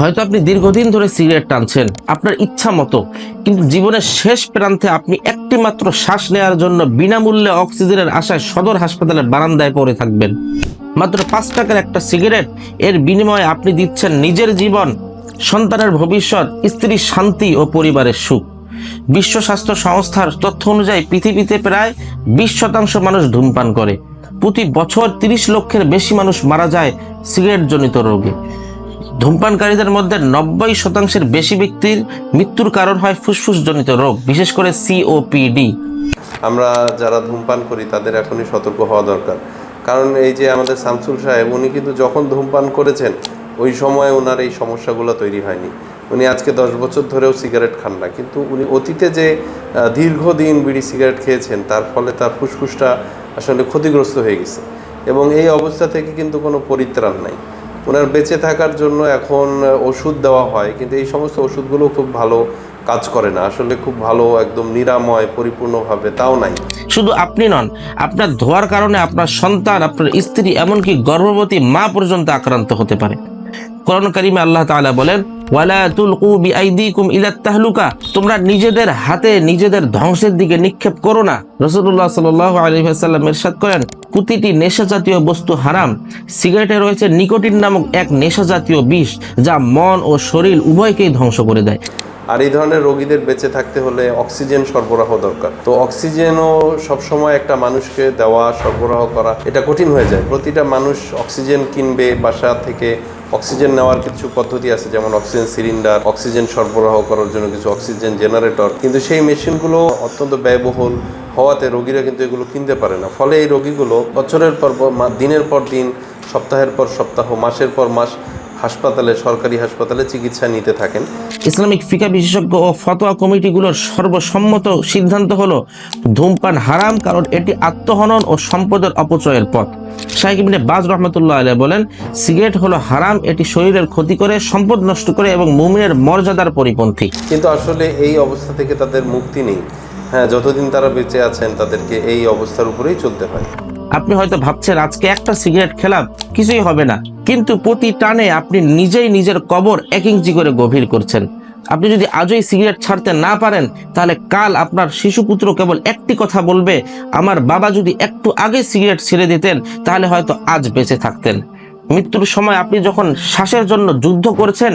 হয়তো আপনি দীর্ঘদিন ধরে সিগারেট টানছেন, আপনার ইচ্ছা মতো, কিন্তু জীবনের শেষ প্রান্তে আপনি একটি মাত্র শ্বাস নেওয়ার জন্য বিনামূল্যে অক্সিজেনের আশায় সদর হাসপাতালের বারান্দায় পড়ে থাকবেন। মাত্র পাঁচ টাকার একটা সিগারেট, এর বিনিময়ে আপনি দিচ্ছেন নিজের জীবন, সন্তানের ভবিষ্যৎ স্ত্রীর শান্তি ও পরিবারের সুখ। বিশ্ব স্বাস্থ্য সংস্থার তথ্য অনুযায়ী পৃথিবীতে প্রায় বিশ শতাংশ মানুষ ধূমপান করে। প্রতি বছর তিরিশ লক্ষের বেশি মানুষ মারা যায় সিগারেটজনিত রোগে। ধূমপানকারীদের মধ্যে নব্বই শতাংশের বেশি ব্যক্তির মৃত্যুর কারণ হয় ফুসফুসজনিত রোগ, বিশেষ করে সিওপিডি আমরা যারা ধূমপান করি, তাদের এখনই সতর্ক হওয়া দরকার। কারণ এই যে আমাদের শামসুল সাহেব, উনি কিন্তু যখন ধূমপান করেছেন, ওই সময় ওনার এই সমস্যাগুলো তৈরি হয়নি। উনি আজকে দশ বছর ধরেও সিগারেট খান না। কিন্তু উনি অতীতে যে দীর্ঘদিন বিড়ি সিগারেট খেয়েছেন, তার ফলে তার ফুসফুসটা আসলে ক্ষতিগ্রস্ত হয়ে গেছে। এবং এই অবস্থা থেকে কিন্তু কোনো পরিত্রাণ নাই। ওনার বেঁচে থাকার জন্য এখন ওষুধ দেওয়া হয়, কিন্তু এই সমস্ত ওষুধগুলো খুব ভালো কাজ করে না। আসলে খুব ভালো, একদম নিরাময়, পরিপূর্ণভাবে তাও নাই। শুধু আপনি নন, আপনার ধোয়ার কারণে আপনার সন্তান, আপনার স্ত্রী, এমনকি গর্ভবতী মা পর্যন্ত আক্রান্ত হতে পারে। কোরআন কারিমে আল্লাহ তাআলা বলেন, ওয়ালা তুলকু বিআইদিকুম ইলা তাহলুকা। তোমরা নিজেদের হাতে, নিজেদের ধ্বংসের দিকে নিক্ষেপ করো না। রাসূলুল্লাহ সাল্লাল্লাহু আলাইহি ওয়াসাল্লাম ইরশাদ করেন প্রতিটি নেশা জাতীয় বস্তু হারাম। সিগারেটে রয়েছে নিকোটিন নামক এক নেশা জাতীয় বিষ, যা মন ও শরীর উভয়কেই ধ্বংস করে দেয়। আর এই ধরনের রোগীদের বেঁচে থাকতে হলে অক্সিজেন সরবরাহ দরকার। তো অক্সিজেনও সবসময় একটা মানুষকে দেওয়া, সরবরাহ করা, এটা কঠিন হয়ে যায়। প্রতিটা মানুষ অক্সিজেন কিনবে, বাসা থেকে অক্সিজেন নেওয়ার কিছু পদ্ধতি আছে, যেমন অক্সিজেন সিলিন্ডার, অক্সিজেন সরবরাহ করার জন্য কিছু অক্সিজেন জেনারেটর। কিন্তু সেই মেশিনগুলো অত্যন্ত ব্যয়বহুল। হওয়াতে রোগীরা কিন্তু এগুলো কিনতে পারে না। ফলে এই রোগীগুলো বছরের পর দিনের পর দিন সপ্তাহের পর সপ্তাহ মাসের পর মাস হাসপাতালে সরকারি হাসপাতালে চিকিৎসা নিতে থাকেন। ইসলামিক ফিকা বিশেষজ্ঞ ও ফতোয়া কমিটিগুলোর সর্বসম্মত সিদ্ধান্ত হলো ধূমপান হারাম কারণ এটি আত্মহনন ও সম্পদের অপচয়ের পথ। শাহেক ইবনে বাজ রহমতুল্লাহ আলাইহ বলেন সিগারেট হলো হারাম এটি শরীরের ক্ষতি করে সম্পদ নষ্ট করে এবং মুমিনের মর্যাদার পরিপন্থী। কিন্তু আসলে এই অবস্থা থেকে তাদের মুক্তি নেই। হ্যাঁ যতদিন তারা বেঁচে আছেন, তাদেরকে এই অবস্থার উপরেই চলতে হয়। আপনি হয়তো ভাবছেন, আজকে একটা সিগারেট খেলাম, কিছুই হবে না। কিন্তু প্রতি টানে আপনি নিজেই নিজের কবর এক ইঞ্চি করে গভীর করছেন। আপনি যদি আজই সিগারেট ছাড়তে না পারেন, তাহলে কাল আপনার শিশুপুত্র কেবল একটি কথা বলবে, আমার বাবা যদি একটু আগে সিগারেট ছেড়ে দিতেন, তাহলে হয়তো আজ বেঁচে থাকতেন। মৃত্যুর সময় আপনি যখন শ্বাসের জন্য যুদ্ধ করছেন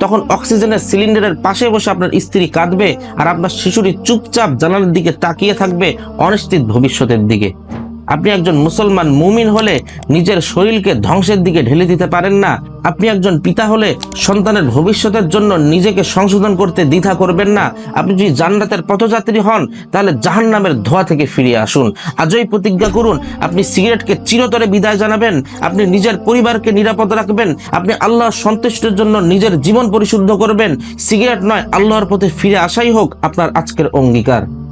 তখন অক্সিজেনের সিলিন্ডারের পাশে বসে আপনার স্ত্রী কাঁদবে আর আপনার শিশুটি চুপচাপ জানালার দিকে তাকিয়ে থাকবে অনিশ্চিত ভবিষ্যতের দিকে। আপনি একজন মুসলমান মুমিন হলে নিজের শরীরকে ধ্বংসের দিকে ঢেলে দিতে পারেন না। আপনি একজন পিতা হলে সন্তানের ভবিষ্যতের জন্য নিজেকে সংশোধন করতে দ্বিধা করবেন না। আপনি যদি জান্নাতের পথযাত্রী হন, তাহলে জাহান নামের ধোয়া থেকে ফিরে আসুন। আজই প্রতিজ্ঞা করুন, আপনি সিগারেটকে চিরতরে বিদায় জানাবেন, আপনি নিজের পরিবারকে নিরাপদ রাখবেন, আপনি আল্লাহর সন্তুষ্টের জন্য নিজের জীবন পরিশুদ্ধ করবেন। সিগারেট নয়, আল্লাহর পথে ফিরে আসাই হোক আপনার আজকের অঙ্গীকার।